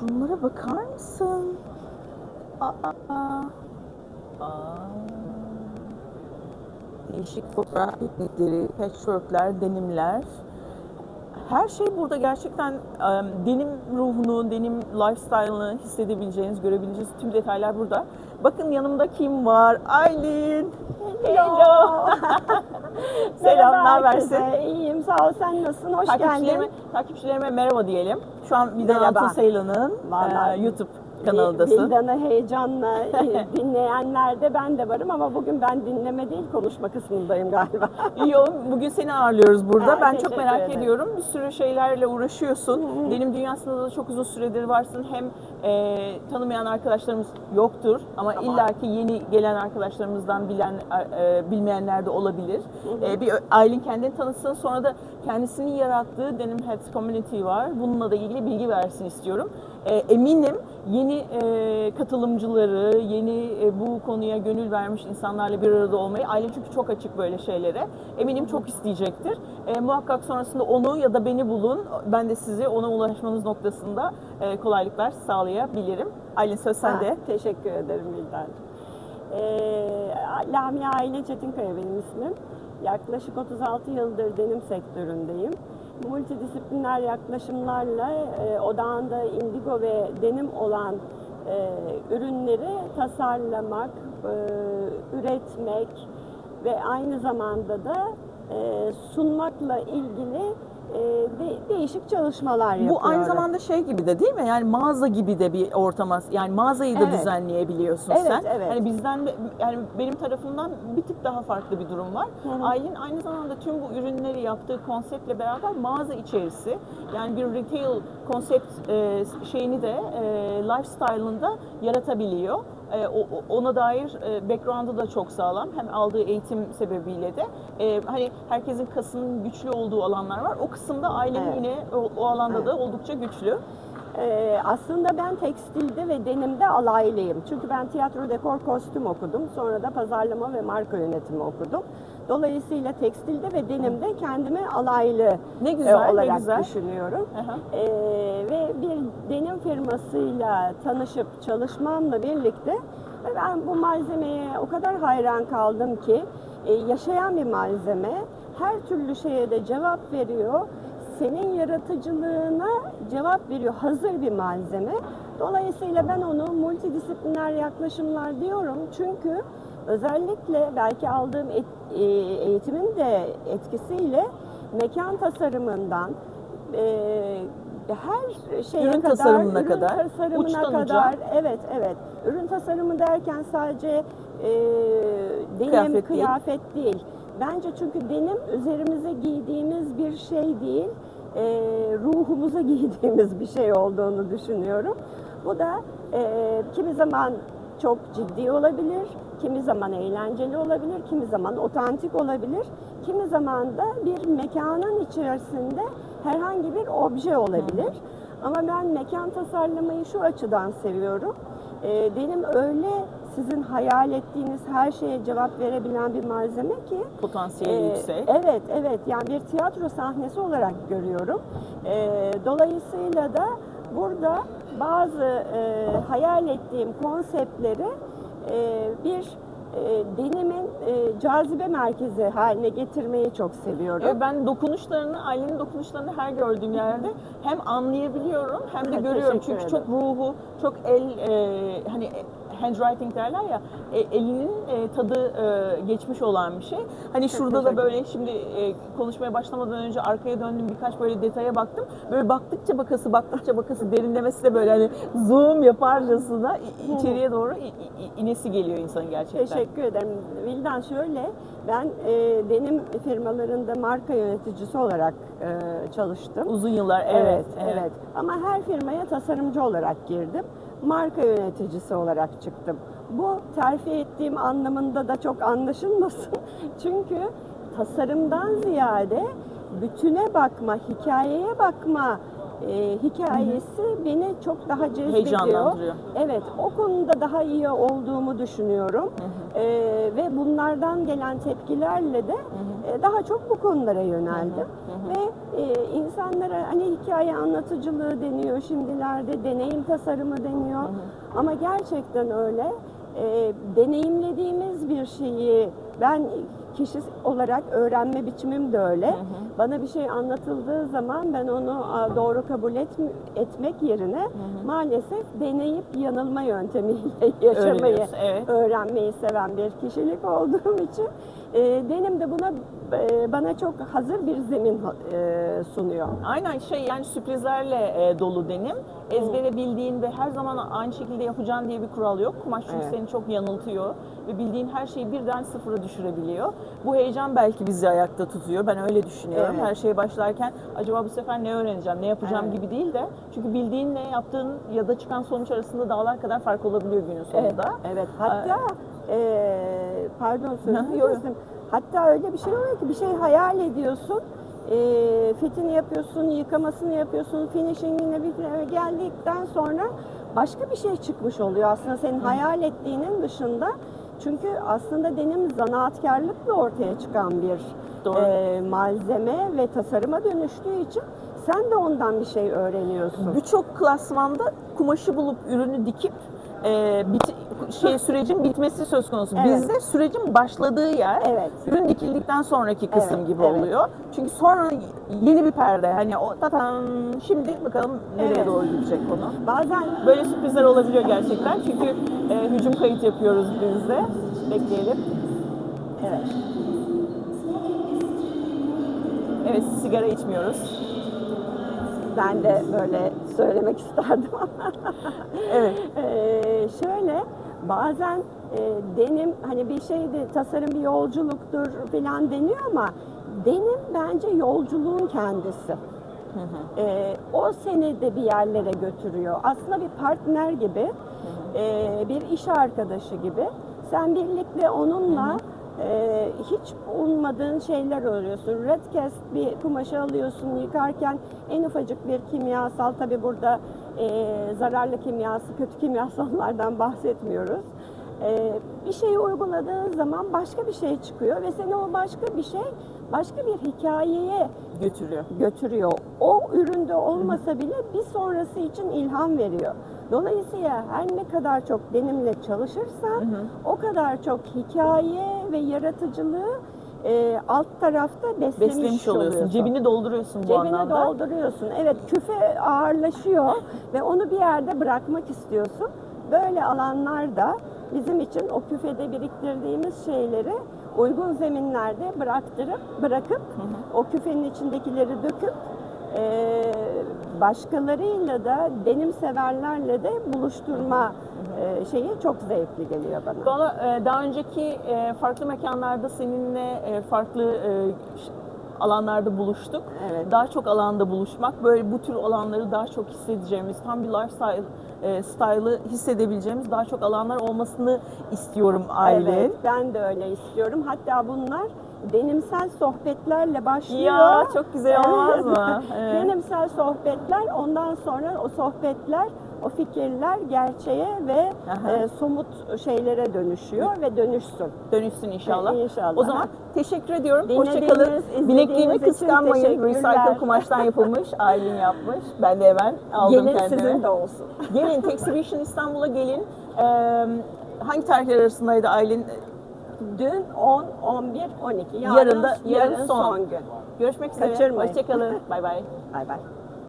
Şunlara bakar mısın? Aa, aa. Değişik fotoğraf teknikleri, patchworkler, denimler. Her şey burada gerçekten denim ruhunu, denim lifestyle'ını hissedebileceğiniz, görebileceğiniz tüm detaylar burada. Bakın yanımda kim var? Aylin. Hello. Selam, ne habersin? İyiyim, sağ ol. Sen nasılsın? Hoş Takipçilerime, geldin. takipçilerime merhaba diyelim. Şu an. Altun Sayılan'ın Vallahi. e, YouTube kanalındasın. Vildan'ı heyecanla e, dinleyenler de ben de varım ama bugün ben dinleme değil konuşma kısmındayım galiba. Oğlum, bugün seni ağırlıyoruz burada. Ha, ben çok merak ederim. ediyorum. Bir sürü şeylerle uğraşıyorsun. Benim dünyasında da çok uzun süredir varsın. Hem e, tanımayan arkadaşlarımız yoktur ama Tamam. illaki yeni gelen arkadaşlarımızdan bilen e, bilmeyenler de olabilir. E, bir Aylin kendini tanıtsın. Sonra da kendisinin yarattığı Denim Heads Community var. Bununla da ilgili bilgi versin istiyorum. E, eminim yeni e, katılımcıları, yeni e, bu konuya gönül vermiş insanlarla bir arada olmayı, Aylin çünkü çok açık böyle şeylere. Eminim çok isteyecektir. E, muhakkak sonrasında onu ya da beni bulun. Ben de sizi ona ulaşmanız noktasında e, kolaylıklar sağlayabilirim. Aylin söz sende. Ha, teşekkür ederim Vildan. Ee, Lamia Aile Çetinkaya benim ismim. Yaklaşık 36 yıldır denim sektöründeyim. Multidisipliner yaklaşımlarla e, odağında indigo ve denim olan e, ürünleri tasarlamak, e, üretmek ve aynı zamanda da e, sunmakla ilgili e, de- değişik çalışmalar yapıyorum. Bu aynı zamanda şey gibi de değil mi? Yani mağaza gibi de bir ortama, yani mağazayı da Evet. düzenleyebiliyorsun Evet, sen. evet. Hani bizden, yani benim tarafımdan bir tık daha farklı bir durum var. Hı hı. Aylin aynı zamanda tüm bu ürünleri yaptığı konseptle beraber mağaza içerisi, yani bir retail konsept e, şeyini de e, lifestyle'ında yaratabiliyor. E, o- ona dair e, background'ı da çok sağlam. Hem aldığı eğitim sebebiyle de e, hani herkesin kasının güçlü olduğu alanlar var. O kısımda ailenin Evet. yine o, o alanda da oldukça güçlü. Ee, aslında ben tekstilde ve denimde alaylıyım. Çünkü ben tiyatro, dekor, kostüm okudum. Sonra da pazarlama ve marka yönetimi okudum. Dolayısıyla tekstilde ve denimde kendimi alaylı Ne e, güzel, ne olarak güzel. düşünüyorum. Ee, ve bir denim firmasıyla tanışıp çalışmamla birlikte ve ben bu malzemeye o kadar hayran kaldım ki e, yaşayan bir malzeme her türlü şeye de cevap veriyor. Senin yaratıcılığına cevap veriyor. Hazır bir malzeme. Dolayısıyla ben onu multidisipliner yaklaşımlar diyorum. Çünkü özellikle belki aldığım et- e, eğitimin de etkisiyle mekan tasarımından e, her şeye Ürün kadar, tasarımına ürün kadar, tasarımına uçtan uca. kadar, evet evet. Ürün tasarımı derken sadece e, denim Kıyafet kıyafet, değil. değil. Bence çünkü denim üzerimize giydiğimiz bir şey değil, e, ruhumuza giydiğimiz bir şey olduğunu düşünüyorum. Bu da e, kimi zaman çok ciddi olabilir, kimi zaman eğlenceli olabilir, kimi zaman otantik olabilir, kimi zaman da bir mekanın içerisinde herhangi bir obje olabilir. Ama ben mekan tasarlamayı şu açıdan seviyorum. E, benim öyle sizin hayal ettiğiniz her şeye cevap verebilen bir malzeme ki Potansiyeli ee, yüksek. Evet, evet. Yani bir tiyatro sahnesi olarak görüyorum. Ee, dolayısıyla da burada bazı e, hayal ettiğim konseptleri e, bir e, denimin e, cazibe merkezi haline getirmeyi çok seviyorum. Ee, Ben dokunuşlarını, ailenin dokunuşlarını her gördüğüm yerde hem anlayabiliyorum hem de görüyorum. Çünkü çok ruhu, çok el, e, hani e, handwriting derler ya, e, elinin e, tadı e, geçmiş olan bir şey. Hani şurada da böyle şimdi e, konuşmaya başlamadan önce arkaya döndüm birkaç böyle detaya baktım. Böyle baktıkça bakası, baktıkça bakası derinlemesi de böyle hani zoom yaparcasına içeriye doğru inesi geliyor insanın gerçekten. Teşekkür ederim. Vildan şöyle, ben e, denim firmalarında marka yöneticisi olarak e, çalıştım. Uzun yıllar Evet, evet, Ama her firmaya tasarımcı olarak girdim. Marka yöneticisi olarak çıktım. Bu terfi ettiğim anlamında da çok anlaşılmasın. Çünkü tasarımdan ziyade bütüne bakma, hikayeye bakma e, hikayesi beni çok daha cezbediyor. Evet, o konuda daha iyi olduğumu düşünüyorum. E, ve bunlardan gelen tepkilerle de e, daha çok bu konulara yöneldim. Ve e, insanlara hani hikaye anlatıcılığı deniyor şimdilerde, deneyim tasarımı deniyor. Ama gerçekten öyle. E, deneyimlediğimiz bir şeyi ben kişi olarak öğrenme biçimim de öyle. Bana bir şey anlatıldığı zaman ben onu doğru kabul etm- etmek yerine maalesef deneyip yanılma yöntemiyle yaşamayı, evet. öğrenmeyi seven bir kişilik olduğum için e, denim de buna e, bana çok hazır bir zemin e, sunuyor. Aynen şey yani sürprizlerle e, dolu denim. Ezbere bildiğin ve her zaman aynı şekilde yapacağın diye bir kural yok. Kumaş çünkü Evet. seni çok yanıltıyor ve bildiğin her şeyi birden sıfıra düşürebiliyor. Bu heyecan belki bizi ayakta tutuyor. Ben öyle düşünüyorum. Evet. Her şeye başlarken acaba bu sefer ne öğreneceğim, ne yapacağım Evet. gibi değil de çünkü bildiğinle yaptığın ya da çıkan sonuç arasında dağlar kadar fark olabiliyor günün sonunda. Evet. Hatta e, pardon sözünü. Hatta öyle bir şey oluyor ki bir şey hayal ediyorsun. E, fitini yapıyorsun, yıkamasını yapıyorsun, finishingine bir geldikten sonra başka bir şey çıkmış oluyor. Aslında senin hayal ettiğinin dışında çünkü aslında denim zanaatkarlıkla ortaya çıkan bir Doğru. e, malzeme ve tasarıma dönüştüğü için sen de ondan bir şey öğreniyorsun. Birçok klasmanda kumaşı bulup ürünü dikip e, bit, şey sürecin bitmesi söz konusu. Evet. Bizde sürecin başladığı yer Evet. ürün dikildikten sonraki kısım Evet, gibi evet. oluyor. Çünkü sonra yeni bir perde. Hani o tatam şimdi bakalım nereye Evet. doğru gidecek konu. Bazen Böyle sürprizler olabiliyor gerçekten. Çünkü e, hücum kayıt yapıyoruz biz de. Bekleyelim. evet. Evet sigara içmiyoruz. Ben de böyle söylemek isterdim. Evet. Ee, şöyle bazen e, denim hani bir şeyde tasarım bir yolculuktur falan deniyor ama denim bence yolculuğun kendisi. Ee, o seni de bir yerlere götürüyor. Aslında bir partner gibi, e, bir iş arkadaşı gibi. Sen birlikte onunla e, hiç ummadığın şeyler örüyorsun. Redcast bir kumaşı alıyorsun yıkarken en ufacık bir kimyasal, tabi burada e, zararlı kimyası, kötü kimyasallardan bahsetmiyoruz. E, bir şeyi uyguladığın zaman başka bir şey çıkıyor ve seni o başka bir şey başka bir hikayeye Götürüyor. götürüyor. O üründe olmasa bile bir sonrası için ilham veriyor. Dolayısıyla her ne kadar çok denimle çalışırsan o kadar çok hikaye ve yaratıcılığı e, alt tarafta beslemiş, Beslemiş oluyorsun. Cebini dolduruyorsun bu Cebine anlamda. dolduruyorsun. Evet küfe ağırlaşıyor ve onu bir yerde bırakmak istiyorsun. Böyle alanlarda bizim için o küfede biriktirdiğimiz şeyleri uygun zeminlerde bıraktırıp bırakıp o küfenin içindekileri döküp başkalarıyla da benim severlerle de buluşturma eee, şeyi çok zevkli geliyor bana. Valla e, daha önceki e, farklı mekanlarda seninle e, farklı e, alanlarda buluştuk. Evet. Daha çok alanda buluşmak, böyle bu tür alanları daha çok hissedeceğimiz, tam bir lifestyle e, style'ı hissedebileceğimiz daha çok alanlar olmasını istiyorum Aylin. Evet, ben de öyle istiyorum. Hatta bunlar denimsel sohbetlerle başlıyor. Ya çok güzel olmaz mı? Evet. Denimsel sohbetler, ondan sonra o sohbetler, o fikirler gerçeğe ve Aha. e, somut şeylere dönüşüyor ve dönüşsün. Dönüşsün inşallah. Evet, inşallah. O zaman teşekkür ediyorum. Hoşçakalın. Bilekliğimi kıskanmayın. Recycle kumaştan yapılmış. Aylin yapmış. Ben de hemen aldım Gelin kendime. sizin de olsun. Gelin, Texhibition İstanbul'a gelin. Ee, hangi tarihler arasındaydı Aylin? Dün 10, 11, 12. Yarın, Yarın da- yarın son. son gün. Görüşmek üzere. Kaçırmayın. Hoşçakalın. Bay bay. Bay bay.